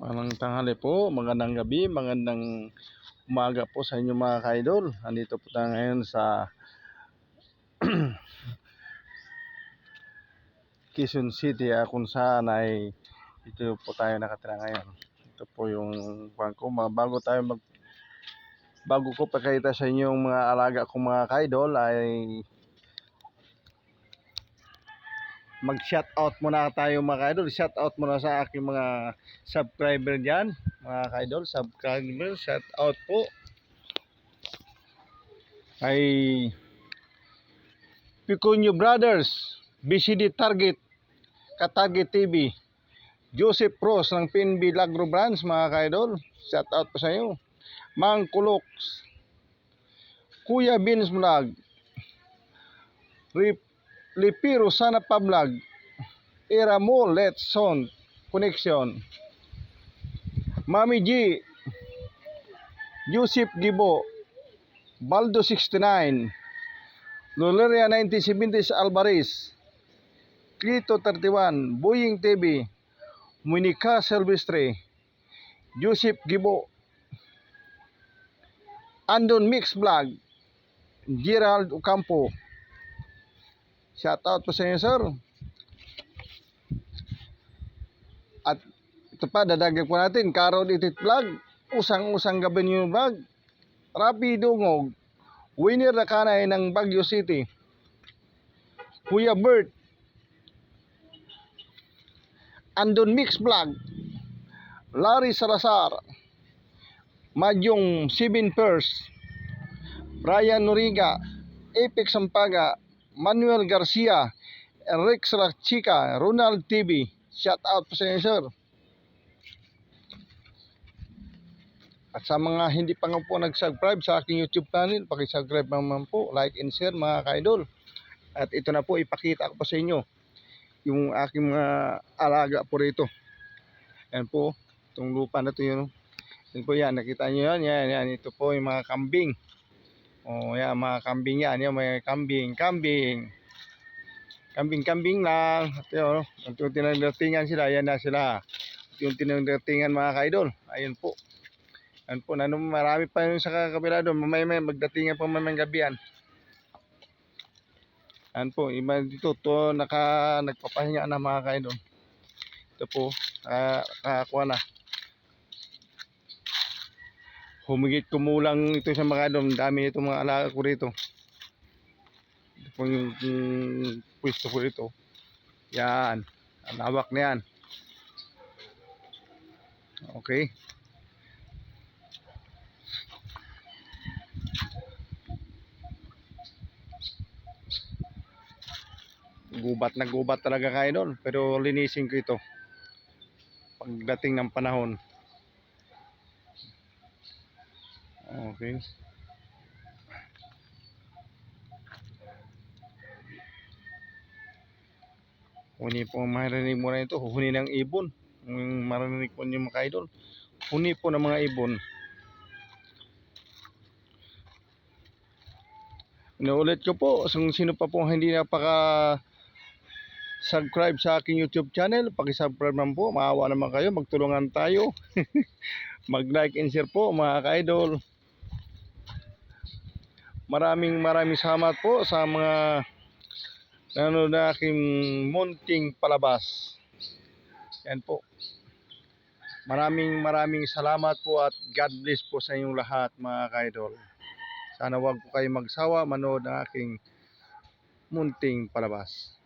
Magandang tanghali po, magandang gabi, magandang umaga po sa inyo mga kaidol. Andito po tayo ngayon sa Quezon City ah, kung saan ay ito po tayo nakatira ngayon. Ito po yung bangko. Mga bago tayo mag bago ko pakita sa inyo yung mga alaga kong mga kaidol ay mag-shout out muna tayo mga kaidol. Shout out muna sa aking mga subscriber diyan, mga kaidol. Subscriber, shout out po. Ay Picunyo Brothers, BCD Target, Katarget TV, Joseph Pros ng PNB Lagro Brands, mga kaidol. Shout out po sa inyo. Mang Kuloks, Kuya Beans Vlog, Rip Lipiro Sana Pablag, Era Mo Let's Son Connection, Mami G, Yusuf Gibo, Baldo 69, Loleria 1970s Alvarez, Clito 31, Boying TV, Monica Silvestre, Yusuf Gibo, Andon Mix Vlog, Gerald Ocampo, Shout out po sa inyo, sir. At ito pa, dadagdag po natin, Carol Itit Vlog, Usang-usang gabi niyo vlog, Rapi Dungog, winner na kanay ng Baguio City, Kuya Bert, Andon Mix Vlog, Larry Salazar, Madyong Sibin Pers, Brian Noriga, Apex Sampaga, Manuel Garcia, Enric Chica, Ronald TV. Shout out po sa inyo, sir. At sa mga hindi pa nga po nag-subscribe sa aking YouTube channel, pakisubscribe naman po, like and share mga ka-idol. At ito na po, ipakita ko pa sa inyo yung aking mga alaga po rito. Yan po, itong lupa na ito yun. Yan po yan, nakita nyo yan, yan, yan. Ito po yung mga kambing. Oh, yan mga kambing yan, yung mga kambing, kambing. Kambing-kambing lang. At yun, yung tinadatingan sila, yan na sila. Yung tinadatingan mga kaidol. Ayun po. Ayun po, nano, marami pa yung sa kabila doon. Mamaya may magdatingan pa mamaya gabi yan. Ayun po, iba dito, to naka, nagpapahinga na mga kaidol. Ito po, naka, nakakuha na humigit kumulang ito sa mga dom dami nito mga alaga ko rito. Ito po yung, yung ko rito. Yan. Ang hawak na yan. Okay. Gubat na gubat talaga kayo doon pero linisin ko ito. Pagdating ng panahon Okay. Huni po ang mo na ito. Huni ng ibon. Ang marinig po niyo mga idol. Huni po ng mga ibon. Inuulit ko po, kung sino pa po hindi napaka subscribe sa aking YouTube channel, paki-subscribe naman po. Maawa naman kayo, magtulungan tayo. Mag-like and share po mga ka-idol maraming maraming salamat po sa mga nanonood na aking munting palabas. Yan po. Maraming maraming salamat po at God bless po sa inyong lahat mga kaidol. Sana wag po kayo magsawa manood ng aking munting palabas.